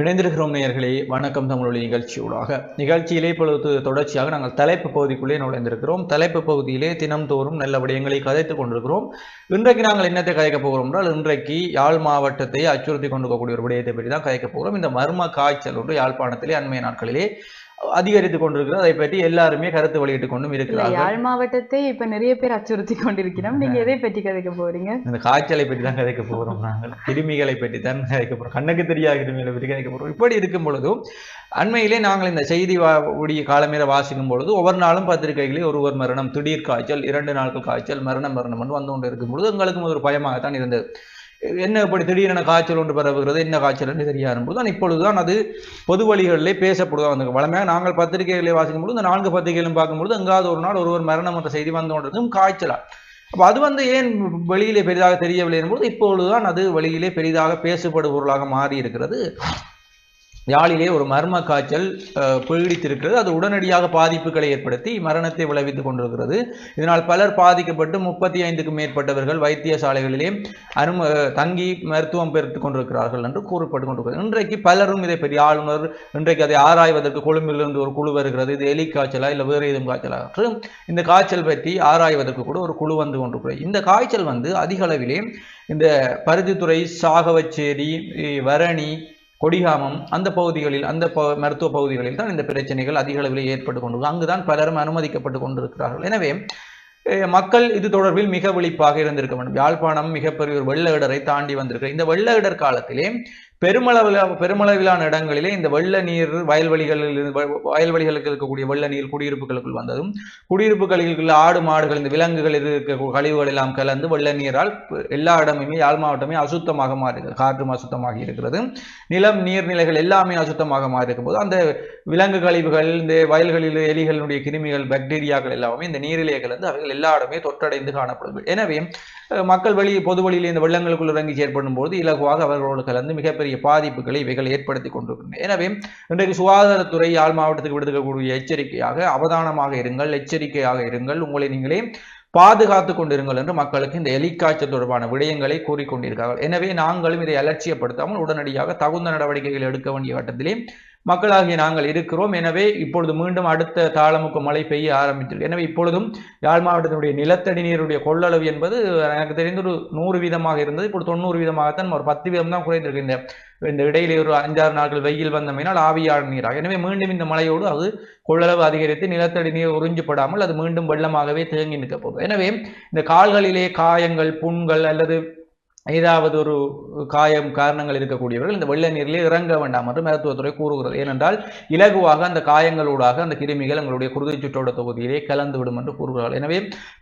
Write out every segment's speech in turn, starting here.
இணைந்திருக்கிறோம் நேயர்களே. வணக்கம் தமிழொலி நிகழ்ச்சியூடாக. நிகழ்ச்சியிலே இப்பொழுது தொடர்ச்சியாக நாங்கள் தலைப்பு பகுதிக்குள்ளே நுழைந்திருக்கிறோம். தலைப்பு பகுதியிலே தினம்தோறும் நல்ல விடயங்களை கதைத்துக் கொண்டிருக்கிறோம். இன்றைக்கு நாங்கள் என்னத்தை கதைக்க போகிறோம் என்றால் இன்றைக்கு யாழ் மாவட்டத்தை அச்சுறுத்தி கொண்டிருக்கக்கூடிய ஒரு விடயத்தை பற்றி தான் கதைக்க போகிறோம். இந்த மர்ம காய்ச்சல் ஒன்று யாழ்ப்பாணத்திலே அண்மைய நாட்களிலே அதிகரித்துக் கொண்டிருக்கிறது. அதை பற்றி எல்லாருமே கருத்து வெளியிட்டுக் கொண்டும் இல்ல இருக்கிறார்கள். யாழ் மாவட்டத்தை இப்ப நிறைய பேர் அச்சுறுத்தி கொண்டிருக்கிறோம். நீங்க எதை பற்றி கதைக்க போறீங்க? இந்த காய்ச்சலை பற்றி தான் கதைக்க போகிறோம் நாங்கள். கிருமிகளை பற்றி தான் கதைக்க போகிறோம் கண்ணுக்கு தெரியாத கிருமிகளை பற்றி கதைக்க போகிறோம் இப்படி இருக்கும் பொழுதும் அண்மையிலே நாங்கள் இந்த செய்தி உடைய காலமேற வாசிக்கும் பொழுது ஒவ்வொரு நாளும் பத்திரிகைகளில் ஒருவர் மரணம் திடீர் காய்ச்சல் இரண்டு நாட்கள் காய்ச்சல் மரணம் மரணம் என்று வந்து கொண்டு இருக்கும் பொழுது எங்களுக்கும் ஒரு பயமாகத்தான் இருந்தது. என்ன இப்படி திடீரென காய்ச்சல் ஒன்று பரவுகிறது என்ன காய்ச்சல் என்று தெரியாது போது தான் இப்பொழுதுதான் அது பொது வழிகளிலே பேசப்படுவதாக வந்தது வளமையாக நாங்கள் பத்திரிகைகளை வாசிக்கும் பொழுது இந்த நான்கு பத்திரிகைகளும் பார்க்கும்பொழுது எங்காவது ஒரு நாள் ஒருவர் மரணம் என்ற செய்தி வந்து கொண்டிருக்கும் காய்ச்சலா. அப்போ அது வந்து ஏன் வெளியிலே பெரிதாக தெரியவில்லை என்பது இப்பொழுதுதான் அது வெளியிலே பெரிதாக பேசப்படும் பொருளாக மாறி இருக்கிறது யாழிலே ஒரு மர்ம காய்ச்சல் பீடித்திருக்கிறது அது உடனடியாக பாதிப்புகளை ஏற்படுத்தி மரணத்தை விளைவித்துக் கொண்டிருக்கிறது. இதனால் பலர் பாதிக்கப்பட்டு முப்பத்தி ஐந்துக்கும் மேற்பட்டவர்கள் வைத்தியசாலைகளிலே அனும தங்கி மருத்துவம் பெற்றுக் கொண்டிருக்கிறார்கள் என்று கூறப்பட்டு கொண்டிருக்கிறது. இன்றைக்கு பலரும் இதை பெரிய ஆளுநர் இன்றைக்கு அதை ஆராய்வதற்கு கொழும்பிலிருந்து ஒரு குழு வருகிறது. இது எலி காய்ச்சலா இல்லை வேறு எதுவும் காய்ச்சலா? இந்த காய்ச்சல் பற்றி ஆராய்வதற்கு கூட ஒரு குழு வந்து கொண்டிருக்கிறது. இந்த காய்ச்சல் வந்து அதிக அளவிலே இந்த பருத்தித்துறை சாகவச்சேரி வரணி கொடிகாமம் அந்த பகுதிகளில் அந்த ப மருத்துவ பகுதிகளில் தான் இந்த பிரச்சனைகள் அதிக அளவில் ஏற்பட்டு கொண்டு அங்குதான் பலரும் அனுமதிக்கப்பட்டு கொண்டிருக்கிறார்கள். எனவே மக்கள் இது தொடர்பில் மிக விழிப்பாக இருந்திருக்க வேண்டும். யாழ்ப்பாணம் மிகப்பெரிய ஒரு வெள்ள இடரை தாண்டி வந்திருக்கு இந்த வெள்ள இடர் காலத்திலே பெருமளவில் பெருமளவிலான இடங்களிலே இந்த வெள்ள நீர் வயல்வெளிகளில் இருந்து- வ- வயல்வெளிகளுக்கு இருக்கக்கூடிய வெள்ள நீர் குடியிருப்புகளுக்குள் வந்ததும் குடியிருப்புகளில் ஆடு மாடுகள் இந்த விலங்குகள் இருக்க கழிவுகள் எல்லாம் கலந்து வெள்ள நீரால் எல்லா இடமுமே யாழ் மாவட்டமே அசுத்தமாக மாறி காற்றும் அசுத்தமாக இருக்கிறது. நிலம் நீர்நிலைகள் எல்லாமே அசுத்தமாக மாறி இருக்கும்போது அந்த விலங்கு கழிவுகள் இந்த வயல்களில் எலிகளுடைய கிருமிகள் பாக்டீரியாக்கள் எல்லாமே இந்த நீரிலே கலந்து அவைகள் எல்லா இடமே தொற்றடைந்து காணப்படும். எனவே மக்கள் வெளி பொது வழியில் இந்த வெள்ளங்களுக்குள் இறங்கி செயற்படும் போது இலகுவாக அவர்களோடு கலந்து மிகப்பெரிய பாதிப்புகளை இவைகள் ஏற்படுத்தி கொண்டிருக்கின்றன. எனவே இன்றைக்கு சுகாதாரத்துறை யாழ் மாவட்டத்துக்கு விடுக்கக்கூடிய எச்சரிக்கையாக அவதானமாக இருங்கள் எச்சரிக்கையாக இருங்கள். உங்களை நீங்களே பாதுகாத்து கொண்டிருங்கள் என்று மக்களுக்கு இந்த எலிக்காய்ச்சல் தொடர்பான விடயங்களை கூறிக்கொண்டிருக்கிறார்கள் எனவே நாங்களும் இதை அலட்சியப்படுத்தாமல் உடனடியாக தகுந்த நடவடிக்கைகள் எடுக்க வேண்டிய கட்டத்திலே மக்களாகிய நாங்கள் இருக்கிறோம். எனவே இப்பொழுது மீண்டும் அடுத்த தாளமுக்கு மழை பெய்ய ஆரம்பித்திருக்கு எனவே இப்பொழுதும் யாழ் மாவட்டத்தினுடைய நிலத்தடி நீருடைய கொள்ளளவு என்பது எனக்கு தெரிந்து ஒரு நூறு வீதமாக இருந்தது. இப்பொழுது தொண்ணூறு வீதமாகத்தான் ஒரு பத்து வீதம் தான் குறைந்திருக்கு. இந்த இந்த இடையிலே ஒரு அஞ்சாறு நாட்கள் வெயில் வந்தமையினால் ஆவியான நீராக. எனவே மீண்டும் இந்த மழையோடு அது கொள்ளளவு அதிகரித்து நிலத்தடி நீர் உறிஞ்சப்படாமல் அது மீண்டும் வெள்ளமாகவே தேங்கி நிற்க போகுது. எனவே இந்த கால்களிலே காயங்கள் புண்கள் அல்லது ஏதாவது ஒரு காயம் காரணங்கள் இருக்கக்கூடியவர்கள் இந்த வெள்ள நீரிலே இறங்க வேண்டாம் என்று மருத்துவத்துறை கூறுகிறது. ஏனென்றால் இலகுவாக அந்த காயங்களூடாக அந்த கிருமிகள் எங்களுடைய குருதி சுற்றோட தொகுதியிலே கலந்து விடும் என்று கூறுகிறார்கள். எனவே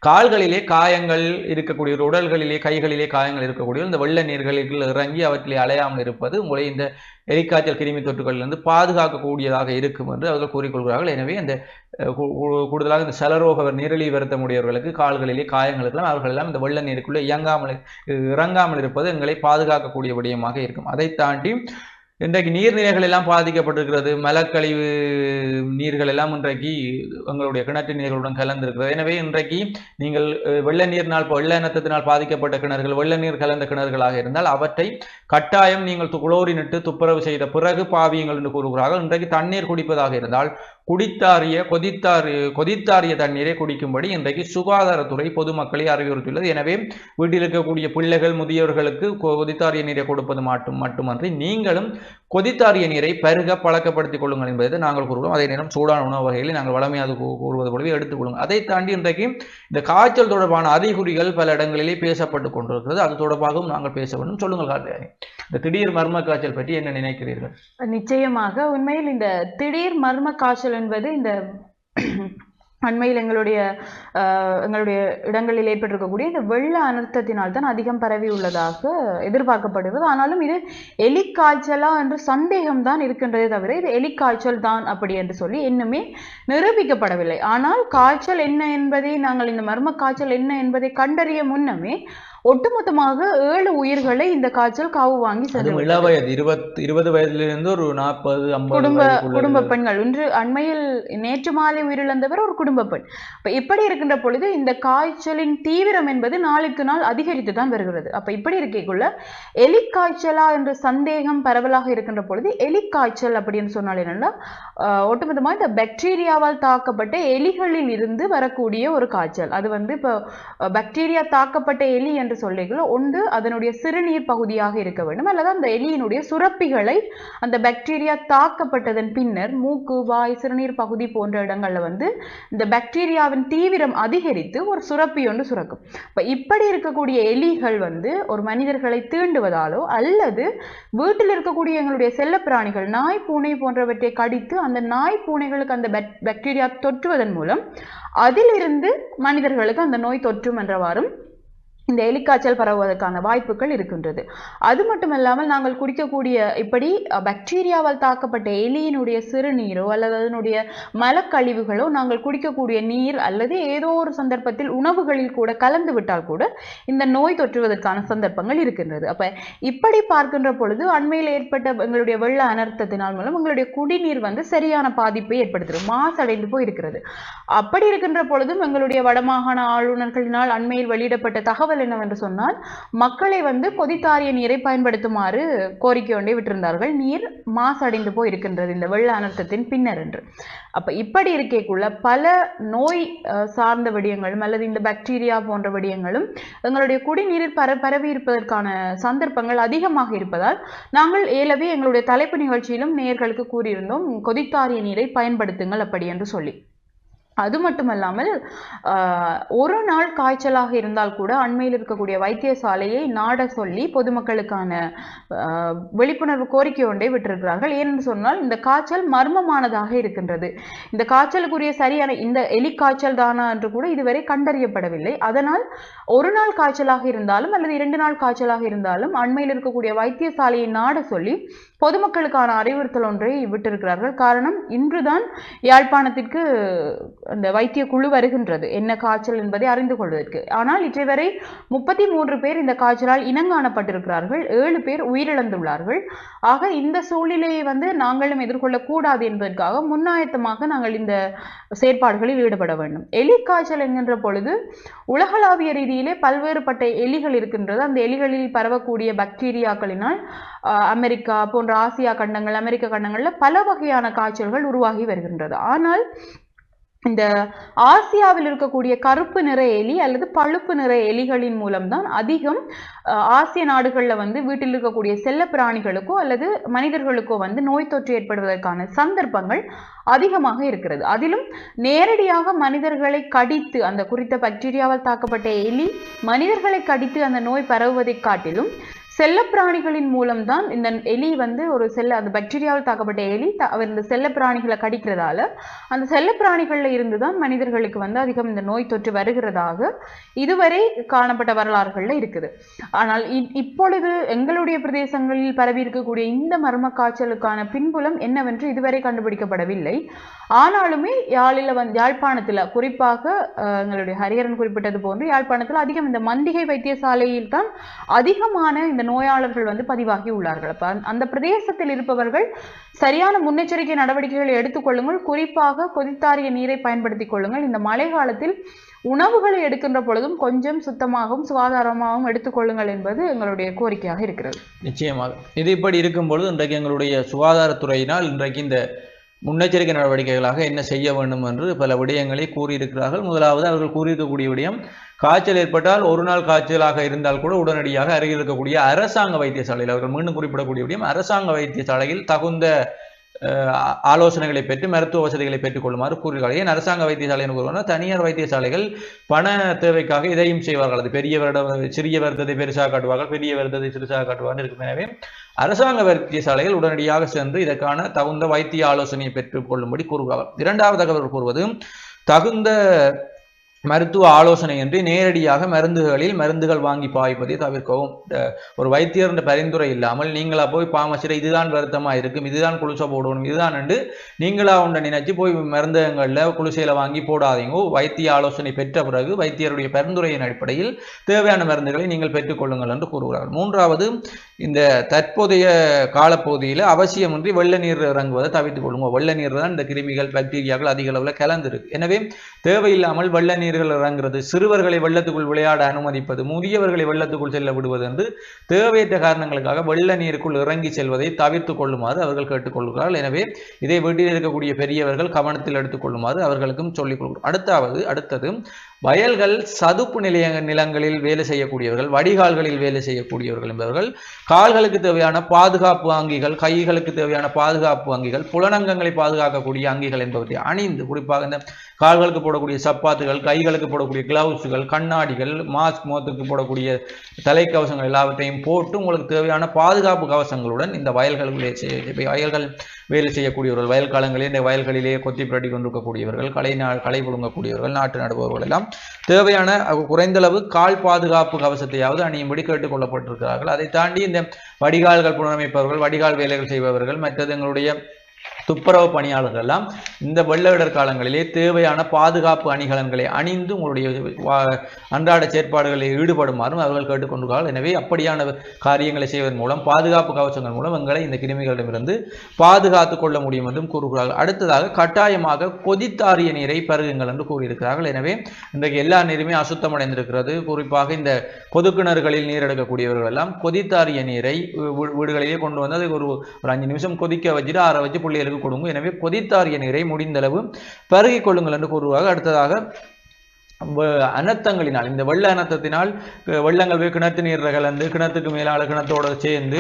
கால்களிலே காயங்கள் இருக்கக்கூடிய உடல்களிலே கைகளிலே காயங்கள் இருக்கக்கூடிய இந்த வெள்ள நீர்களில் இறங்கி அவற்றிலே அலையாமல் இருப்பது உங்களை இந்த எரிக்காய்ச்சல் கிருமி தொற்றுகளிலிருந்து பாதுகாக்கக்கூடியதாக இருக்கும் என்று அவர்கள் கூறிக்கொள்கிறார்கள். எனவே அந்த கூடுதலாக இந்த சலரோக நீரிழி வருத்தமுடையவர்களுக்கு கால்களிலே காயங்களுக்கெல்லாம் அவர்கள் எல்லாம் இந்த வெள்ள நீருக்குள்ளே இயங்காமல் இறங்காமல் இருப்பது எங்களை பாதுகாக்கக்கூடிய விடயமாக இருக்கும். அதை தாண்டி இன்றைக்கு நீர்நிலைகள் எல்லாம் பாதிக்கப்பட்டிருக்கிறது. மலக்கழிவு நீர்கள் எல்லாம் இன்றைக்கு எங்களுடைய கிணற்று நீர்களுடன் கலந்திருக்கிறது. எனவே இன்றைக்கு நீங்கள் வெள்ள நீர்னால் வெள்ள இனத்தினால் பாதிக்கப்பட்ட கிணறுகள் வெள்ள நீர் கலந்த கிணறுகளாக இருந்தால் அவற்றை கட்டாயம் நீங்கள் து- குளோரினிட்டு துப்புரவு செய்த பிறகு பாவியுங்கள் என்று கூறுகிறார்கள். இன்றைக்கு தண்ணீர் குடிப்பதாக இருந்தால் குடித்தாரிய கொதித்தாறு கொதித்தாரிய தண்ணீரை குடிக்கும்படி இன்றைக்கு சுகாதாரத்துறை பொதுமக்களை அறிவுறுத்தியுள்ளது. எனவே வீட்டில் இருக்கக்கூடிய பிள்ளைகள் முதியவர்களுக்கு கொ- நீரை கொடுப்பது மட்டும் மட்டுமன்றி நீங்களும் கொதித்தாரிய நீரை பருக பழக்கப்படுத்திக் கொள்ளுங்கள் என்பதை நாங்கள் கூறுவோம் அதே நேரம் சூடான உணவு வகைகளை நாங்கள் வளமையாக கூறுவது போலவே எடுத்துக்கொள்ளுங்கள். அதை தாண்டி இன்றைக்கு இந்த காய்ச்சல் தொடர்பான அறிகுறிகள் பல இடங்களிலே பேசப்பட்டு கொண்டிருக்கிறது. அது தொடர்பாகவும் நாங்கள் பேச வேண்டும். சொல்லுங்கள் கார்த்தியாயி இந்த திடீர் மர்ம காய்ச்சல் பற்றி என்ன நினைக்கிறீர்கள்? நிச்சயமாக. உண்மையில் இந்த திடீர் மர்ம காய்ச்சல் என்பது இந்த அண்மையில் எங்களுடைய எங்களுடைய இடங்களில் ஏற்பட்டிருக்கக்கூடிய இந்த வெள்ள அனர்த்தத்தினால் தான் அதிகம் பரவி உள்ளதாக எதிர்பார்க்கப்படுகிறது ஆனாலும் இது எலிக்காய்ச்சலா என்று சந்தேகம்தான் இருக்கின்றதே தவிர இது எலிக்காய்ச்சல் தான் அப்படி என்று சொல்லி இன்னுமே நிரூபிக்கப்படவில்லை. ஆனால் காய்ச்சல் என்ன என்பதை நாங்கள் இந்த மர்ம காய்ச்சல் என்ன என்பதை கண்டறிய முன்னமே ஒட்டுமொத்தமாக ஏழு உயிர்களை இந்த காய்ச்சல் காவு வாங்கி விட்டது. இள வயது இருபத்தி இருபது வயதிலிருந்து ஒரு நாற்பது குடும்ப குடும்ப பெண்கள். இன்று அண்மையில் நேற்று மாலை உயிரிழந்தவர் ஒரு குடும்ப பெண். அப்ப இப்படி இருக்கின்ற பொழுது இந்த காய்ச்சலின் தீவிரம் என்பது நாளுக்கு நாள் அதிகரித்து தான் வருகிறது. அப்ப இப்படி இருக்கக்குள்ள எலி காய்ச்சலா என்ற சந்தேகம் பரவலாக இருக்கின்ற பொழுது எலி காய்ச்சல் அப்படின்னு சொன்னால் என்னன்னா ஆஹ், ஒட்டுமொத்தமா இந்த பாக்டீரியாவால் தாக்கப்பட்ட எலிகளில் இருந்து வரக்கூடிய ஒரு காய்ச்சல். அது வந்து இப்போ பாக்டீரியா தாக்கப்பட்ட எலி என்று சொல்லிக்கல ஒன்று அதனுடைய சிறுநீர் பகுதியாக இருக்க வேண்டும். அல்லது அந்த எலியினுடைய சுரப்பிகளை அந்த பாக்டீரியா தாக்கப்பட்டதன் பின்னர் மூக்கு வாய் சிறுநீர் பகுதி போன்ற இடங்களில் வந்து இந்த பாக்டீரியாவின் தீவிரம் அதிகரித்து ஒரு சுரப்பி ஒன்று சுரக்கும். இப்போ இப்படி இருக்கக்கூடிய எலிகள் வந்து ஒரு மனிதர்களை தீண்டுவதாலோ அல்லது வீட்டில் இருக்கக்கூடிய எங்களுடைய செல்லப்பிராணிகள் நாய் பூனை போன்றவற்றை கடித்து அந்த நாய் பூனைகளுக்கு அந்த பாக்டீரியா தொற்றுவதன் மூலம் அதிலிருந்து மனிதர்களுக்கு அந்த நோய் தொற்றும் என்றவாறும் இந்த எலிக்காய்ச்சல் பரவுவதற்கான வாய்ப்புகள் இருக்கின்றது. அது மட்டுமல்லாமல் நாங்கள் குடிக்கக்கூடிய இப்படி பாக்டீரியாவால் தாக்கப்பட்ட எலியினுடைய சிறுநீரோ அல்லது அதனுடைய மலக்கழிவுகளோ நாங்கள் குடிக்கக்கூடிய நீர் அல்லது ஏதோ ஒரு சந்தர்ப்பத்தில் உணவுகளில் கூட கலந்து விட்டால் கூட இந்த நோய் தொற்றுவதற்கான சந்தர்ப்பங்கள் இருக்கின்றது. அப்ப இப்படி பார்க்கின்ற பொழுது அண்மையில் ஏற்பட்ட எங்களுடைய வெள்ள அனர்த்தத்தினால் மூலம் எங்களுடைய குடிநீர் வந்து சரியான பாதிப்பை ஏற்படுத்தும் மாசடைந்து போய் இருக்கிறது அப்படி இருக்கின்ற பொழுதும் எங்களுடைய வடமாகாண ஆளுநர்களினால் அண்மையில் வெளியிடப்பட்ட தகவல் தகவல் என்னவென்று சொன்னால் மக்களை வந்து கொதித்தாரிய நீரை பயன்படுத்துமாறு கோரிக்கை ஒன்றை விட்டிருந்தார்கள். நீர் மாசடைந்து போய் இருக்கின்றது இந்த வெள்ள அனர்த்தத்தின் பின்னர் என்று. அப்ப இப்படி இருக்கைக்குள்ள பல நோய் சார்ந்த விடயங்களும் அல்லது இந்த பாக்டீரியா போன்ற விடயங்களும் எங்களுடைய குடிநீரில் பர பரவி இருப்பதற்கான சந்தர்ப்பங்கள் அதிகமாக இருப்பதால் நாங்கள் ஏலவே எங்களுடைய தலைப்பு நிகழ்ச்சியிலும் நேயர்களுக்கு கூறியிருந்தோம் கொதித்தாரிய நீரை பயன்படுத்துங்கள் அப்படி என்று சொல்லி. அது மட்டுமல்லாமல் ஒரு நாள் காய்ச்சலாக இருந்தால் கூட அண்மையில் இருக்கக்கூடிய வைத்தியசாலையை நாட சொல்லி பொதுமக்களுக்கான விழிப்புணர்வு கோரிக்கை ஒன்றை விட்டிருக்கிறார்கள். ஏனென்று சொன்னால் இந்த காய்ச்சல் மர்மமானதாக இருக்கின்றது. இந்த காய்ச்சலுக்குரிய சரியான இந்த எலி காய்ச்சல் தானா என்று கூட இதுவரை கண்டறியப்படவில்லை. அதனால் ஒரு நாள் காய்ச்சலாக இருந்தாலும் அல்லது இரண்டு நாள் காய்ச்சலாக இருந்தாலும் அண்மையில் இருக்கக்கூடிய வைத்தியசாலையை நாட சொல்லி பொதுமக்களுக்கான அறிவுறுத்தல் ஒன்றை விட்டிருக்கிறார்கள். காரணம் இன்றுதான் யாழ்ப்பாணத்திற்கு அந்த வைத்திய குழு வருகின்றது. என்ன காய்ச்சல் என்பதை அறிந்து கொள்வதற்கு. ஆனால் இற்றைவரை முப்பத்தி மூன்று பேர் இந்த காய்ச்சலால் இனங்காணப்பட்டிருக்கிறார்கள். ஏழு பேர் உயிரிழந்துள்ளார்கள். ஆக இந்த சூழ்நிலையை வந்து நாங்களும் எதிர்கொள்ளக்கூடாது என்பதற்காக முன்னாயத்தமாக நாங்கள் இந்த செயற்பாடுகளில் ஈடுபட வேண்டும். எலி காய்ச்சல் என்கின்ற பொழுது உலகளாவிய ரீதியிலே பல்வேறுபட்ட எலிகள் இருக்கின்றது. அந்த எலிகளில் பரவக்கூடிய பாக்டீரியாக்களினால் அமெரிக்கா போன்ற ஆசியா கண்டங்கள் அமெரிக்க கண்டங்களில் பல வகையான காய்ச்சல்கள் உருவாகி வருகின்றது. ஆனால் இந்த ஆசியாவில் இருக்கக்கூடிய கருப்பு நிற எலி அல்லது பழுப்பு நிற எலிகளின் மூலம்தான் அதிகம் ஆசிய நாடுகள்ல வந்து வீட்டில் இருக்கக்கூடிய செல்ல பிராணிகளுக்கோ அல்லது மனிதர்களுக்கோ வந்து நோய் தொற்று ஏற்படுவதற்கான சந்தர்ப்பங்கள் அதிகமாக இருக்கிறது. அதிலும் நேரடியாக மனிதர்களை கடித்து அந்த குறித்த பாக்டீரியாவால் தாக்கப்பட்ட எலி மனிதர்களை கடித்து அந்த நோய் பரவுவதை காட்டிலும் செல்லப்பிராணிகளின் மூலம்தான் இந்த எலி வந்து ஒரு செல்ல அந்த பாக்டீரியாவில் தாக்கப்பட்ட எலி த- அவர் இந்த செல்லப்பிராணிகளை கடிக்கிறதால அந்த செல்லப்பிராணிகள்ல இருந்து தான் மனிதர்களுக்கு வந்து அதிகம் இந்த நோய் தொற்று வருகிறதாக இதுவரை காணப்பட்ட வரலாறுகள்ல இருக்குது. ஆனால் இப்பொழுது எங்களுடைய பிரதேசங்களில் பரவி இருக்கக்கூடிய இந்த மர்ம காய்ச்சலுக்கான பின்புலம் என்னவென்று இதுவரை கண்டுபிடிக்கப்படவில்லை. ஆனாலுமே யாழில வந்து யாழ்ப்பாணத்துல குறிப்பாக எங்களுடைய ஹரிஹரன் குறிப்பிட்டது போன்று யாழ்ப்பாணத்தில் அதிகம் இந்த மந்திகை வைத்தியசாலையில் தான் அதிகமான இந்த நோயாளர்கள் வந்து பதிவாகி உள்ளார்கள். அப்போ அந்த- பிரதேசத்தில் இருப்பவர்கள் சரியான முன்னெச்சரிக்கை நடவடிக்கைகளை எடுத்துக்கொள்ளுங்கள் குறிப்பாக கொதித்தாரிய நீரை பயன்படுத்திக் கொள்ளுங்கள். இந்த மழை காலத்தில் உணவுகளை எடுக்கின்ற பொழுதும் கொஞ்சம் சுத்தமாகவும் சுகாதாரமாகவும் எடுத்துக்கொள்ளுங்கள் என்பது எங்களுடைய கோரிக்கையாக இருக்கிறது. நிச்சயமாக. இது இப்படி இருக்கும் பொழுது இன்றைக்கு எங்களுடைய சுகாதாரத்துறையினால் இன்றைக்கு இந்த முன்னெச்சரிக்கை நடவடிக்கைகளாக என்ன செய்ய வேண்டும் என்று பல விடயங்களை கூறியிருக்கிறார்கள். முதலாவது அவர்கள் கூறியிருக்கக்கூடிய விடயம் காய்ச்சல் ஏற்பட்டால் ஒரு நாள் காய்ச்சலாக இருந்தால் கூட உடனடியாக அருகில் இருக்கக்கூடிய அரசாங்க வைத்தியசாலையில் அவர்கள் மீண்டும் குறிப்பிடக்கூடிய விடயம் அரசாங்க வைத்தியசாலையில் தகுந்த ஆலோசனைகளை பெற்று மருத்துவ வசதிகளை பெற்றுக் கொள்ளுமாறு கூறுகிறார்கள். ஏன் அரசாங்க வைத்தியசாலை என்று தனியார் வைத்தியசாலைகள் பண தேவைக்காக இதையும் செய்வார்கள். அது பெரிய வருடம் சிறிய வருத்தத்தை பெருசாக காட்டுவார்கள் பெரிய வருத்தத்தை சிறுசாக காட்டுவார்கள் இருக்கும். எனவே அரசாங்க வைத்தியசாலைகள் உடனடியாக சென்று இதற்கான தகுந்த வைத்திய ஆலோசனையை பெற்றுக் கொள்ளும்படி இரண்டாவது தகவல் கூறுவது தகுந்த மருத்துவ ஆலோசனையின்றி நேரடியாக மருந்துகளில் மருந்துகள் வாங்கி பாய்ப்பதை தவிர்க்கவும். ஒரு வைத்தியர் பரிந்துரை இல்லாமல் நீங்களா போய் பாமசில இதுதான் வருத்தமா இருக்கும் இதுதான் குளிசை போடணும் இதுதான் என்று நீங்களா உண்டை நினைச்சு போய் மருந்தகங்கள்ல குளுசையில வாங்கி போடாதீங்க. வைத்திய ஆலோசனை பெற்ற பிறகு வைத்தியருடைய பரிந்துரையின் அடிப்படையில் தேவையான மருந்துகளை நீங்கள் பெற்றுக்கொள்ளுங்கள் என்று கூறுகிறார்கள். மூன்றாவது இந்த தற்போதைய காலப்பகுதியில் அவசியமின்றி வெள்ள நீர் இறங்குவதை தவிர்த்துக் கொள்ளுங்க. வெள்ள நீர் தான் இந்த கிருமிகள் பாக்டீரியாக்கள் அதிக அளவில் கலந்திருக்கு எனவே தேவையில்லாமல் வெள்ள நீர் நீர்கள் இறங்குறது சிறுவர்களை வெள்ளத்துக்குள் விளையாட அனுமதிப்பது முதியவர்களை வெள்ளத்துக்குள் செல்ல விடுவது என்று தேவையற்ற காரணங்களுக்காக வெள்ள நீருக்குள் இறங்கி செல்வதை தவிர்த்து கொள்ளுமாறு அவர்கள் கேட்டுக்கொள்கிறார்கள் எனவே இதை வீட்டில் இருக்கக்கூடிய பெரியவர்கள் கவனத்தில் எடுத்துக்கொள்ளுமாறு அவர்களுக்கும் சொல்லிக் கொள்கிறோம். அடுத்தாவது அடுத்தது வயல்கள் சதுப்பு நிலைய நிலங்களில் வேலை செய்யக்கூடியவர்கள் வடிகால்களில் வேலை செய்யக்கூடியவர்கள் என்பவர்கள் கால்களுக்கு தேவையான பாதுகாப்பு அங்கிகள் கைகளுக்கு தேவையான பாதுகாப்பு அங்கிகள் புலனங்கங்களை பாதுகாக்கக்கூடிய அங்கிகள் என்பவற்றை அணிந்து குறிப்பாக இந்த கால்களுக்கு போடக்கூடிய சப்பாத்துகள் கைகளுக்கு போடக்கூடிய கிளவுஸுகள் கண்ணாடிகள் மாஸ்க் முகத்துக்கு போடக்கூடிய தலைக்கவசங்கள் எல்லாவற்றையும் போட்டு உங்களுக்கு தேவையான பாதுகாப்பு கவசங்களுடன் இந்த வயல்களுக்குள்ளே வயல்கள் வேலை செய்யக்கூடியவர்கள் வயல் காலங்களிலே இந்த வயல்களிலே கொத்தி புரட்டி கொண்டிருக்கக்கூடியவர்கள் களை நா களை புடுங்கக்கூடியவர்கள் நாட்டு நடுபவர்கள் எல்லாம் தேவையான குறைந்தளவு கால் பாதுகாப்பு கவசத்தையாவது அணியும்படி கேட்டுக்கொள்ளப்பட்டிருக்கிறார்கள் அதை தாண்டி இந்த வடிகால்கள் புனரமைப்பவர்கள் வடிகால் வேலைகள் செய்பவர்கள் மற்றது எங்களுடைய துப்புரவு பணியாளர்கள் எல்லாம் இந்த வெள்ளவிடர் காலங்களிலே தேவையான பாதுகாப்பு அணிகலன்களை அணிந்து உங்களுடைய அன்றாட செயற்பாடுகளில் ஈடுபடுமாறும் அவர்கள் கேட்டுக்கொண்டுள்ளார்கள் எனவே அப்படியான காரியங்களை செய்வதன் மூலம் பாதுகாப்பு கவசங்கள் மூலம் எங்களை இந்த கிருமிகளிடமிருந்து பாதுகாத்துக் கொள்ள முடியும் என்றும் கூறுகிறார்கள். அடுத்ததாக கட்டாயமாக கொதித்தாரிய நீரை பருகுங்கள் என்று கூறியிருக்கிறார்கள். எனவே இன்றைக்கு எல்லா நீருமே அசுத்தமடைந்திருக்கிறது. குறிப்பாக இந்த பொது கிணறுகளில் நீர் எடுக்கக்கூடியவர்கள் எல்லாம் கொதித்தாரிய நீரை வீடுகளிலே கொண்டு வந்து அதை ஒரு ஒரு அஞ்சு நிமிஷம் கொதிக்க வச்சுட்டு ஆற வச்சு பிள்ளைகளுக்கு கொடுங்க. எனவே கொதித்தாரிய நீரை முடிந்தளவு பருகிக் கொள்ளுங்கள் என்று கூறுவார்கள். அடுத்ததாக அனர்த்தங்களினால் இந்த வெள்ள அனர்த்தத்தினால் வெள்ளங்கள் போய் கிணத்து நீர் கலந்து கிணத்துக்கு மேலால கிணத்தோட சேர்ந்து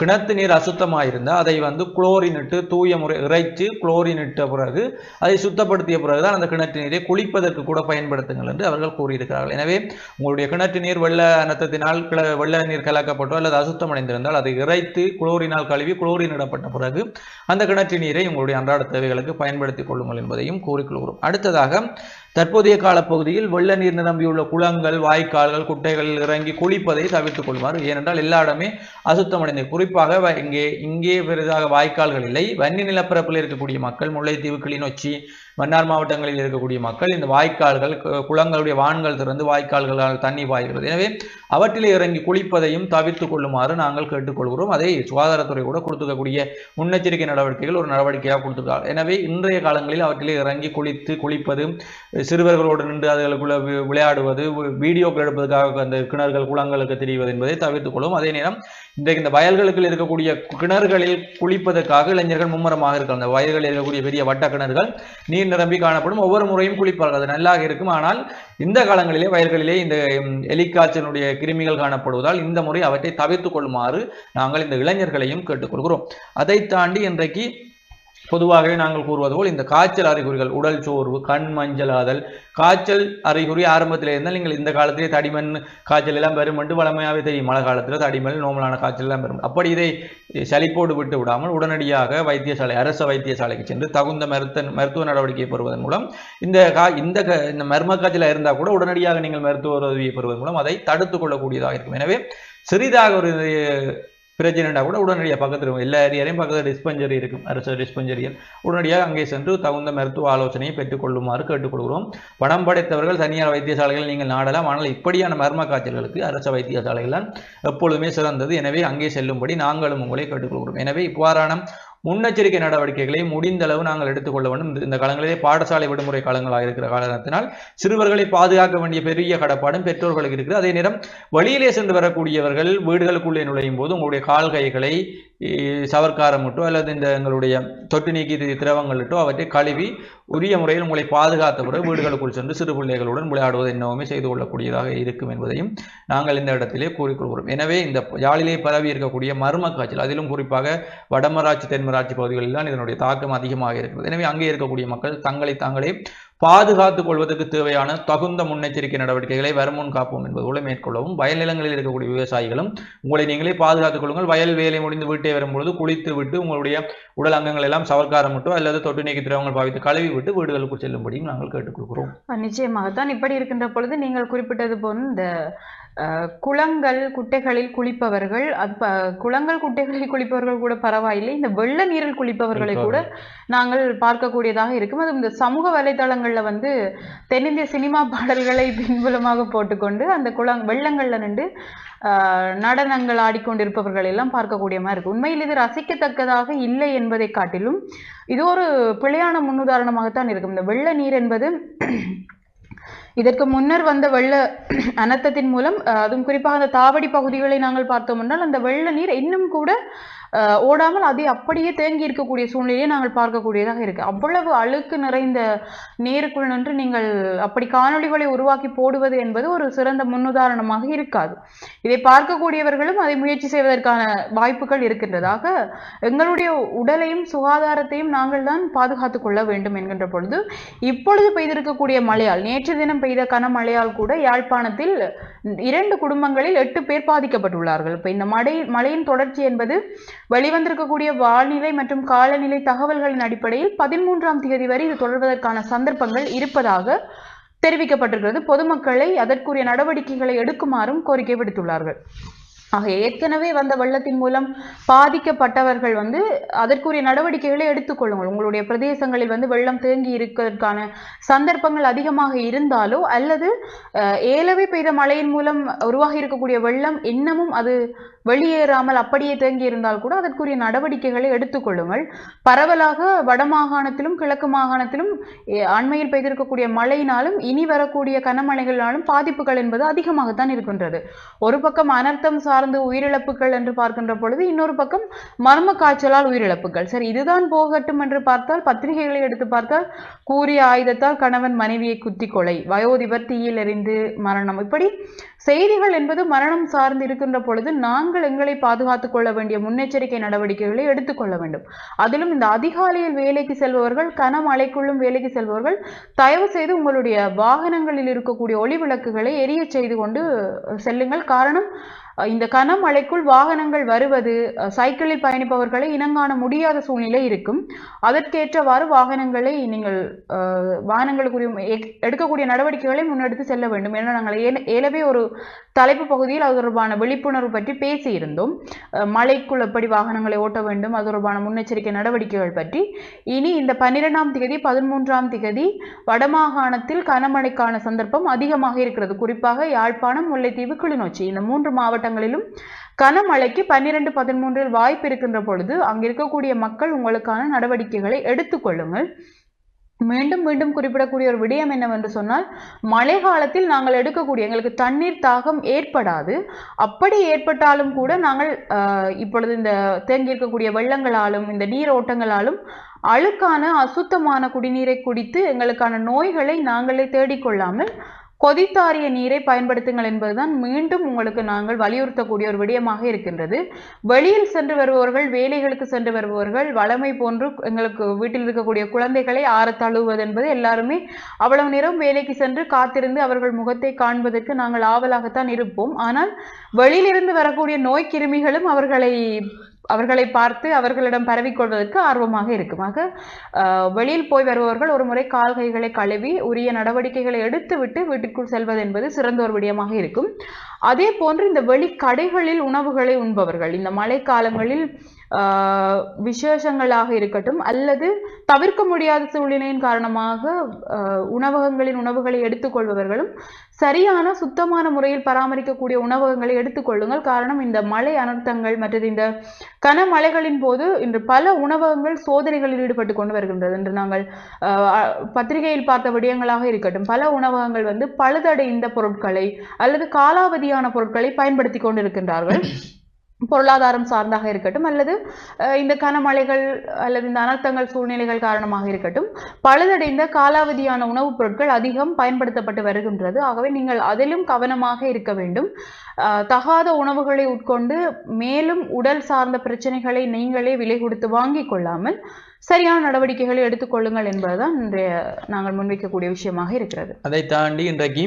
கிணத்து நீர் அசுத்தமாக இருந்தால் அதை வந்து குளோரின் இட்டு தூய முறை இறைச்சு குளோரின் இட்ட பிறகு அதை சுத்தப்படுத்திய பிறகுதான் அந்த கிணற்று நீரை குளிப்பதற்கு கூட பயன்படுத்துங்கள் என்று அவர்கள் கூறியிருக்கிறார்கள். எனவே உங்களுடைய கிணற்று நீர் வெள்ள அனர்த்தத்தினால் கிள வெள்ள நீர் கலக்கப்பட்டோ அல்லது அசுத்தமடைந்திருந்தால் அதை இறைத்து குளோரினால் கழுவி குளோரின் இடப்பட்ட பிறகு அந்த கிணற்று நீரை உங்களுடைய அன்றாட தேவைகளுக்கு பயன்படுத்திக் கொள்ளுங்கள் என்பதையும் கூறிக்கொள்கிறோம் அடுத்ததாக தற்போதைய காலப்பகுதியில் வெள்ள நீர் நிரம்பியுள்ள குளங்கள் வாய்க்கால்கள் குட்டைகளில் இறங்கி குளிப்பதை தவிர்த்துக் கொள்வார். ஏனென்றால் எல்லா இடமே அசுத்தமடைந்து குறிப்பாக வ- இங்கே இங்கே பெரிதாக வாய்க்கால்கள் இல்லை. வன்னி நிலப்பரப்பில் இருக்கக்கூடிய மக்கள் முல்லைத்தீவு கிளிநொச்சி மன்னார் மாவட்டங்களில் இருக்கக்கூடிய மக்கள் இந்த வாய்க்கால்கள் குளங்களுடைய வான்கள் திறந்து வாய்க்கால்களால் தண்ணி பாய்கிறது. எனவே அவற்றில் இறங்கி குளிப்பதையும் தவிர்த்துக் கொள்ளுமாறு நாங்கள் கேட்டுக்கொள்கிறோம். அதை சுகாதாரத்துறை கூட கொடுத்துக்கக்கூடிய முன்னெச்சரிக்கை நடவடிக்கைகள் ஒரு நடவடிக்கையாக கொடுத்துருக்காங்க. எனவே இன்றைய காலங்களில் அவற்றில் இறங்கி குளித்து குளிப்பது சிறுவர்களோடு நின்று அதுகளுக்குள்ள விளையாடுவது வீடியோக்கள் எடுப்பதற்காக அந்த கிணறுகள் குளங்களுக்கு தெரிவது என்பதை தவிர்த்துக் கொள்ளும். அதே நேரம் இன்றைக்கு இந்த வயல்களுக்கு இருக்கக்கூடிய கிணறுகளில் குளிப்பதற்காக இளைஞர்கள் மும்முரமாக இருக்கலாம். அந்த வயல்களில் இருக்கக்கூடிய பெரிய வட்ட கிணறுகள் நீர் நிரம்பி காணப்படும். ஒவ்வொரு முறையும் குளிப்பார்கள். அது நல்லாக இருக்கும். ஆனால் இந்த காலங்களிலே வயல்களிலே இந்த எலிக்காய்ச்சலுடைய கிருமிகள் காணப்படுவதால் இந்த முறை அவற்றை தவிர்த்துக் கொள்ளுமாறு நாங்கள் இந்த இளைஞர்களையும் கேட்டுக்கொள்கிறோம் அதை தாண்டி இன்றைக்கு பொதுவாகவே நாங்கள் கூறுவது போல் இந்த காய்ச்சல் அறிகுறிகள் உடல் சோர்வு கண் மஞ்சளாதல் காய்ச்சல் அறிகுறி ஆரம்பத்தில் இருந்தால் நீங்கள் இந்த காலத்திலே தடிமண் காய்ச்சல் எல்லாம் வரும் என்று வளமையாகவே தெரியும். மழை காலத்தில் தடிமண் நோமலான காய்ச்சல் எல்லாம் பெறும். அப்படி இதை சளிப்போடு விட்டு விடாமல் உடனடியாக வைத்தியசாலை அரசு வைத்தியசாலைக்கு சென்று தகுந்த மருத்த மருத்துவ நடவடிக்கை பெறுவதன் மூலம் இந்த கா இந்த இந்த மர்ம காய்ச்சலாக இருந்தால் கூட உடனடியாக நீங்கள் மருத்துவ உதவியை பெறுவதன் மூலம் அதை தடுத்துக் கொள்ளக்கூடியதாக இருக்கும். எனவே சிறிதாக ஒரு பிரச்சனைடா கூட உடனடியாக பக்கத்தில் இருக்கும். எல்லா ஏரியாலையும் பக்கத்தில் டிஸ்பெஞ்சரி இருக்கும். அரசு டிஸ்பெஞ்சரியில் உடனடியாக அங்கே சென்று தகுந்த மருத்துவ ஆலோசனையை பெற்றுக்கொள்ளுமாறு கேட்டுக்கொள்கிறோம் பணம் படைத்தவர்கள் தனியார் வைத்தியசாலைகள் நீங்கள் நாடலாம். ஆனால் இப்படியான மர்ம காய்ச்சல்களுக்கு அரசு வைத்தியசாலைகள் எப்பொழுதுமே சிறந்தது. எனவே அங்கே செல்லும்படி நாங்களும் உங்களை கேட்டுக்கொள்கிறோம் எனவே இவ்வாறான முன்னெச்சரிக்கை நடவடிக்கைகளை முடிந்த அளவு நாங்கள் எடுத்துக்கொள்ள வேண்டும். இந்த- காலங்களிலே பாடசாலை விடுமுறை காலங்களாக இருக்கிற காரணத்தினால் சிறுவர்களை பாதுகாக்க வேண்டிய பெரிய கடப்பாடும் பெற்றோர்களுக்கு இருக்கிறது அதே நேரம் வெளியிலே சென்று வரக்கூடியவர்கள் வீடுகளுக்குள்ளே நுழையும் போது உங்களுடைய கால்கைகளை சவர்க்காரமிட்டோ அல்லது இந்த எங்களுடைய தொட்டு நீக்கி திரவங்களிட்டோ அவற்றை கழுவி உரிய முறையில் உங்களை பாதுகாத்த பிறகு வீடுகளுக்குள் சென்று சிறு பிள்ளைகளுடன் விளையாடுவது என்னவுமே செய்து கொள்ளக்கூடியதாக இருக்கும் என்பதையும் நாங்கள் இந்த இடத்திலே கூறிக்கொள்கிறோம் எனவே இந்த யாழிலே பரவி இருக்கக்கூடிய மர்ம காய்ச்சல் அதிலும் குறிப்பாக வடமராட்சி தென்மராட்சி பகுதிகளில் தான் இதனுடைய தாக்கம் அதிகமாக இருக்கிறது. எனவே அங்கே இருக்கக்கூடிய மக்கள் தங்களை தாங்களே பாதுகாத்துக் கொள்வதற்கு தேவையான தகுந்த முன்னெச்சரிக்கை நடவடிக்கைகளை வருமுன் காப்போம் என்பதோடு மேற்கொள்ளவும். வயல் நிலங்களில் இருக்கக்கூடிய விவசாயிகளும் உங்களை நீங்களே பாதுகாத்துக் கொள்ளுங்கள். வயல் வேலை முடிந்து வீட்டை வரும்பொழுது குளித்து விட்டு உங்களுடைய உடல் அங்கங்கள் எல்லாம் சவர்க்காரமிட்டோ அல்லது தொட்டு நீக்கி திரவங்கள் பாவித்து கழுவி விட்டு வீடுகளுக்கு செல்லும்படியும் நாங்கள் கேட்டுக்கொள்கிறோம் நிச்சயமாகத்தான். இப்படி இருக்கின்ற பொழுது நீங்கள் குறிப்பிட்டது போல் இந்த குளங்கள் குட்டைகளில் குளிப்பவர்கள் அது ப- குளங்கள் குட்டைகளில் குளிப்பவர்கள் கூட பரவாயில்லை. இந்த வெள்ள நீரில் குளிப்பவர்களை கூட நாங்கள் பார்க்கக்கூடியதாக இருக்கும். அது இந்த சமூக வலைதளங்கள்ல வந்து தென்னிந்திய சினிமா பாடல்களை பின்புலமாக போட்டுக்கொண்டு அந்த குளம் வெள்ளங்கள்ல நின்று நடனங்கள் ஆடிக்கொண்டிருப்பவர்கள் எல்லாம் பார்க்கக்கூடிய மாதிரி இருக்கு உண்மையில் இது ரசிக்கத்தக்கதாக இல்லை என்பதை காட்டிலும் இது ஒரு பிழையான முன்னுதாரணமாகத்தான் இருக்கும். இந்த வெள்ள நீர் என்பது இதற்கு முன்னர் வந்த வெள்ள அனர்த்தத்தின் மூலம் அதுவும் குறிப்பாக அந்த தாவடி பகுதிகளை நாங்கள் பார்த்தோம் என்றால் அந்த வெள்ள நீர் இன்னும் கூட ஓடாமல் அதை அப்படியே தேங்கி இருக்கக்கூடிய சூழ்நிலையை நாங்கள் பார்க்கக்கூடியதாக இருக்கு. அவ்வளவு அழுக்கு நிறைந்த நீருக்குள் நின்று நீங்கள் அப்படி காணொளிகளை உருவாக்கி போடுவது என்பது ஒரு சிறந்த முன்னுதாரணமாக இருக்காது. இதை பார்க்கக்கூடியவர்களும் அதை முயற்சி செய்வதற்கான வாய்ப்புகள் இருக்கின்றதாக எங்களுடைய உடலையும் சுகாதாரத்தையும் நாங்கள் தான் பாதுகாத்துக் கொள்ள வேண்டும் என்கின்ற பொழுது இப்பொழுது பெய்திருக்கக்கூடிய மழையால் நேற்று தினம் பெய்த கனமழையால் கூட யாழ்ப்பாணத்தில் இரண்டு குடும்பங்களில் எட்டு பேர் பாதிக்கப்பட்டுள்ளார்கள். இப்போ இந்த மழை மழையின் தொடர்ச்சி என்பது வெளிவந்திருக்கக்கூடிய வானிலை மற்றும் காலநிலை தகவல்களின் அடிப்படையில் பதிமூன்றாம் தேதி வரை இது தொடர்வதற்கான சந்தர்ப்பங்கள் இருப்பதாக தெரிவிக்கப்பட்டிருக்கிறது. பொதுமக்களை அதற்குரிய நடவடிக்கைகளை எடுக்குமாறும் கோரிக்கை விடுத்துள்ளார்கள். ஆக ஏற்கனவே வந்த வெள்ளத்தின் மூலம் பாதிக்கப்பட்டவர்கள் வந்து அதற்குரிய நடவடிக்கைகளை எடுத்துக்கொள்ளுங்கள் உங்களுடைய பிரதேசங்களில் வந்து வெள்ளம் தேங்கி இருப்பதற்கான சந்தர்ப்பங்கள் அதிகமாக இருந்தாலோ அல்லது ஏலவே பெய்த மழையின் மூலம் உருவாகி இருக்கக்கூடிய வெள்ளம் இன்னமும் அது வெளியேறாமல் அப்படியே தேங்கி இருந்தால் கூட அதற்குரிய நடவடிக்கைகளை எடுத்துக்கொள்ளுங்கள். பரவலாக வடமாகாணத்திலும் கிழக்கு மாகாணத்திலும் அண்மையில் பெய்திருக்கக்கூடிய மழையினாலும் இனி வரக்கூடிய கனமழைகளினாலும் பாதிப்புகள் என்பது அதிகமாகத்தான் இருக்கின்றது. ஒரு பக்கம் அனர்த்தம் சார்ந்து உயிரிழப்புகள் என்று பார்க்கின்ற பொழுது இன்னொரு பக்கம் மர்ம காய்ச்சலால் உயிரிழப்புகள். சரி இதுதான் போகட்டும் என்று பார்த்தால் பத்திரிகைகளை எடுத்து பார்த்தால் கூறிய ஆயுதத்தால் கணவன் மனைவியை குத்தி கொலை வயோதிபர் தீயில் எறிந்து மரணம். இப்படி செய்திகள் என்பது மரணம் சார்ந்து இருக்கின்ற பொழுது நாங்கள் எங்களை பாதுகாத்துக் கொள்ள வேண்டிய முன்னெச்சரிக்கை நடவடிக்கைகளை எடுத்துக்கொள்ள வேண்டும். அதிலும் இந்த அதிகாலையில் வேலைக்கு செல்பவர்கள் கனமழைக்குள்ளும் வேலைக்கு செல்பவர்கள் தயவு செய்து உங்களுடைய வாகனங்களில் இருக்கக்கூடிய ஒளி விளக்குகளை எரிய செய்து கொண்டு செல்லுங்கள். காரணம் இந்த கனமழைக்குள் வாகனங்கள் வருவது சைக்கிளில் பயணிப்பவர்களை இனங்காண முடியாத சூழ்நிலை இருக்கும். அதற்கேற்றவாறு வாகனங்களை நீங்கள் வாகனங்களுக்குரிய எடுக்கக்கூடிய நடவடிக்கைகளை முன்னெடுத்து செல்ல வேண்டும். ஏன்னா நாங்கள் ஏலவே ஒரு தலைப்பு பகுதியில் அது தொடர்பான விழிப்புணர்வு பற்றி பேசியிருந்தோம். மழைக்குள் எப்படி வாகனங்களை ஓட்ட வேண்டும் அது தொடர்பான முன்னெச்சரிக்கை நடவடிக்கைகள் பற்றி. இனி இந்த பன்னிரெண்டாம் திகதி பதிமூன்றாம் திகதி வடமாகாணத்தில் கனமழைக்கான சந்தர்ப்பம் அதிகமாக இருக்கிறது. குறிப்பாக யாழ்ப்பாணம் முல்லைத்தீவு கிளிநொச்சி. இந்த மூன்று மாவட்ட மாவட்டங்களிலும் கனமழைக்கு பன்னிரெண்டு பதிமூன்றில் வாய்ப்பு இருக்கின்ற பொழுது அங்கிருக்கக்கூடிய மக்கள் உங்களுக்கான நடவடிக்கைகளை எடுத்துக்கொள்ளுங்கள் மீண்டும் மீண்டும் குறிப்பிடக்கூடிய ஒரு விடயம் என்னவென்று சொன்னால் மழை காலத்தில் நாங்கள் எடுக்கக்கூடிய எங்களுக்கு தண்ணீர் தாகம் ஏற்படாது. அப்படி ஏற்பட்டாலும் கூட நாங்கள் இப்பொழுது இந்த தேங்கி இருக்கக்கூடிய வெள்ளங்களாலும் இந்த நீரோட்டங்களாலும் அழுக்கான அசுத்தமான குடிநீரை குடித்து எங்களுக்கான நோய்களை நாங்களே தேடிக்கொள்ளாமல் கொதித்தாரிய நீரை பயன்படுத்துங்கள் என்பதுதான் மீண்டும் உங்களுக்கு நாங்கள் வலியுறுத்தக்கூடிய ஒரு விடயமாக இருக்கின்றது. வெளியில் சென்று வருபவர்கள் வேலைகளுக்கு சென்று வருபவர்கள் வளமை போன்று எங்களுக்கு வீட்டில் இருக்கக்கூடிய குழந்தைகளை ஆற தழுவுவது என்பது எல்லாருமே அவ்வளவு நேரம் வேலைக்கு சென்று காத்திருந்து அவர்கள் முகத்தை காண்பதற்கு நாங்கள் ஆவலாகத்தான் இருப்போம். ஆனால் வெளியிலிருந்து வரக்கூடிய நோய் கிருமிகளும் அவர்களை அவர்களை பார்த்து அவர்களிடம் பரவிக்கொள்வதற்கு ஆர்வமாக இருக்கும் ஆக வெளியில் போய் வருபவர்கள் ஒரு முறை கால் கைகளை கழுவி உரிய நடவடிக்கைகளை எடுத்துவிட்டு வீட்டுக்குள் செல்வது என்பது சிறந்த ஒரு விடயமாக இருக்கும். அதே போன்று இந்த வெளி கடைகளில் உணவுகளை உண்பவர்கள் இந்த மழை காலங்களில் விசேஷங்களாக இருக்கட்டும் அல்லது தவிர்க்க முடியாத சூழ்நிலையின் காரணமாக உணவகங்களின் உணவுகளை எடுத்துக்கொள்பவர்களும் சரியான சுத்தமான முறையில் பராமரிக்கக்கூடிய உணவகங்களை எடுத்துக்கொள்ளுங்கள். காரணம் இந்த மழை அனர்த்தங்கள் மற்றது இந்த கனமழைகளின் போது இன்று பல உணவகங்கள் சோதனைகளில் ஈடுபட்டு கொண்டு வருகின்றது என்று நாங்கள் பத்திரிகையில் பார்த்த விடயங்களாக இருக்கட்டும். பல உணவகங்கள் வந்து பழுதடைந்த பொருட்களை அல்லது காலாவதியான பொருட்களை பயன்படுத்தி கொண்டிருக்கின்றார்கள். பொருளாதாரம் சார்ந்தாக இருக்கட்டும் அல்லது இந்த கனமழைகள் அல்லது இந்த அனர்த்தங்கள் சூழ்நிலைகள் காரணமாக இருக்கட்டும் பழுதடைந்த காலாவதியான உணவுப் பொருட்கள் அதிகம் பயன்படுத்தப்பட்டு வருகின்றது. ஆகவே நீங்கள் அதிலும் கவனமாக இருக்க வேண்டும். தகாத உணவுகளை உட்கொண்டு மேலும் உடல் சார்ந்த பிரச்சனைகளை நீங்களே விலை கொடுத்து வாங்கிக் கொள்ளாமல் சரியான நடவடிக்கைகளை எடுத்துக்கொள்ளுங்கள் என்பதுதான் இன்றைய நாங்கள் முன்வைக்கக்கூடிய விஷயமாக இருக்கிறது. அதை தாண்டி இன்றைக்கு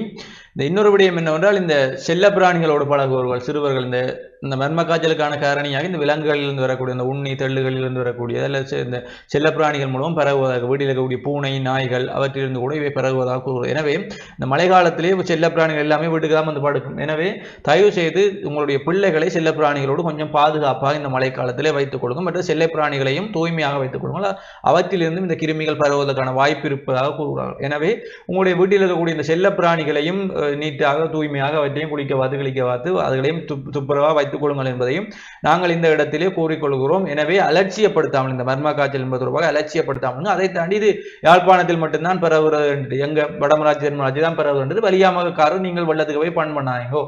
இந்த இன்னொரு விடயம் என்னவென்றால் இந்த செல்ல பிராணிகளோடு பழகுபவர்கள் சிறுவர்கள் இந்த இந்த மர்ம காய்ச்சலுக்கான காரணியாக இந்த விலங்குகளிலிருந்து வரக்கூடிய இந்த உண்ணி தெள்ளுகளிலிருந்து வரக்கூடிய அல்லது இந்த செல்ல பிராணிகள் மூலம் பரவுவதாக வீட்டில் இருக்கக்கூடிய பூனை நாய்கள் அவற்றிலிருந்து கூட இவை பரவுவதாக கூறுவது எனவே இந்த மழை காலத்திலே செல்ல பிராணிகள் எல்லாமே வீட்டுக்கு தான் வந்து படுக்கும். எனவே தயவு செய்து உங்களுடைய பிள்ளைகளை செல்ல பிராணிகளோடு கொஞ்சம் பாதுகாப்பாக இந்த மழை காலத்திலே வைத்துக் கொடுங்க மற்றும் செல்ல பிராணிகளையும் தூய்மையாக வைத்துக் கொடுங்கள் அவற்றிலிருந்தும் இந்த கிருமிகள் பரவுவதற்கான வாய்ப்பு இருப்பதாக கூறுகிறார்கள். எனவே உங்களுடைய வீட்டில் இருக்கக்கூடிய இந்த செல்ல பிராணிகளையும் நீட்டாக தூய்மையாக அவற்றையும் குளிக்க வாத்து வாத்து அதுகளையும் துப் துப்புரவாக வைத்துக் கொள்ளுங்கள் என்பதையும் நாங்கள் இந்த இடத்திலே கூறிக்கொள்கிறோம். எனவே அலட்சியப்படுத்தாமல் இந்த மர்ம காய்ச்சல் என்பது தொடர்பாக அலட்சியப்படுத்தாமல் அதை தாண்டி இது யாழ்ப்பாணத்தில் மட்டும்தான் பரவுகிறது என்று எங்க வடமராட்சி தென்மராட்சி தான் பரவுகின்றது வலியாமக்காரர் நீங்கள் வெள்ளத்துக்கு போய் பண் பண்ணாங்கோ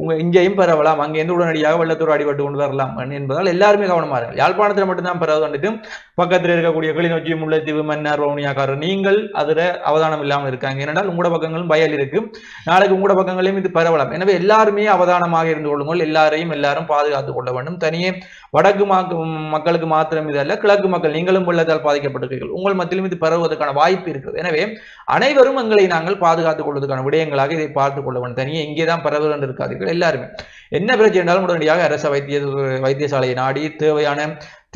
உங்க இங்கேயும் பரவலாம் அங்கேருந்து உடனடியாக வெள்ளத்தோடு அடிபட்டு கொண்டு வரலாம் என்பதால் எல்லாருமே கவனமா இருக்கு யாழ்ப்பாணத்தில் மட்டும்தான் பரவுகின்றது பக்கத்தில் இருக்கக்கூடிய கிளிநொச்சி முல்லைத்தீவு மன்னார் வவுனியாக்காரர் நீங்கள் அதுல அவதானம் இல்லாமல் இருக்காங்க. ஏனென்றால் உங்களோட பக்கங்களும் பயல் இருக்கு. நாளைக்கு உங்களோட பக்கங்களையும் இது பரவலாம். எனவே எல்லாருமே அவதானமாக இருந்து கொள்ளுங்கள். எல்லாரையும் எல்லாரும் பாதுகாத்துக் கொள்ள வேண்டும். தனியே வடக்கு மக்களுக்கு மாத்திரம் இது அல்ல கிழக்கு மக்கள் நீங்களும் வெள்ளத்தால் பாதிக்கப்பட்டிருக்கீர்கள். உங்கள் மத்தியிலும் இது பரவுவதற்கான வாய்ப்பு இருக்குது எனவே அனைவரும் எங்களை நாங்கள் பாதுகாத்துக் கொள்வதற்கான விடயங்களாக இதை பார்த்துக் கொள்ள வேண்டும். தனியே இங்கே தான் பரவுகிறது இருக்காதீர்கள். எல்லாருமே. என்ன பிரச்சனை என்றாலும் உடனடியாக அரச வைத்திய வைத்தியசாலையை நாடி தேவையான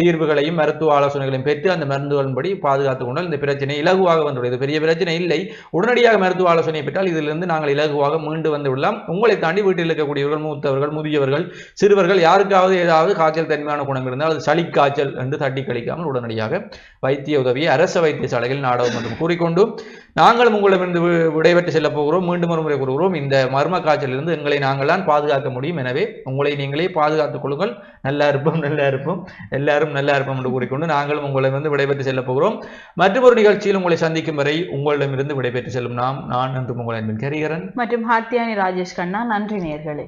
தீர்வுகளையும் மருத்துவ ஆலோசனைகளையும் பெற்று அந்த மருந்துகளின்படி பாதுகாத்துக் கொண்டால் இந்த பிரச்சனை இலகுவாக வந்துள்ளது பெரிய பிரச்சனை இல்லை. உடனடியாக மருத்துவ ஆலோசனை பெற்றால் இதிலிருந்து நாங்கள் இலகுவாக மீண்டு வந்துள்ளோம் உங்களை தாண்டி வீட்டில் இருக்கக்கூடியவர்கள் மூத்தவர்கள் முதியவர்கள் சிறுவர்கள் யாருக்காவது ஏதாவது காய்ச்சல் தன்மையான குணம் இருந்தால் அது சளி காய்ச்சல் என்று தட்டி கழிக்காமல் உடனடியாக வைத்திய உதவியை அரச வைத்தியசாலைகளில் நாடகம் மற்றும் கூறிக்கொண்டு நாங்களும் உங்களிடமிருந்து விடைபெற்று செல்ல போகிறோம். மீண்டும் ஒரு முறை கூறுகிறோம். இந்த மர்ம காய்ச்சலிலிருந்து எங்களை நாங்கள் தான் பாதுகாக்க முடியும். எனவே உங்களை நீங்களே பாதுகாத்துக் கொள்ளுங்கள். நல்லா இருப்போம் நல்லா இருப்போம். எல்லாரும் நல்லா இருப்போம் என்று கூறிக்கொண்டு நாங்களும் உங்களை வந்து விடைபெற்று செல்ல போகிறோம். மற்றொரு நிகழ்ச்சியில் உங்களை சந்திக்கும் வரை உங்களிடமிருந்து விடைபெற்று செல்லும் நாம் நான் என்று உங்களை அன்பின் கரிகரன். மற்றும் ஹாத்தியானி ராஜேஷ் கண்ணா நன்றி நேர்களே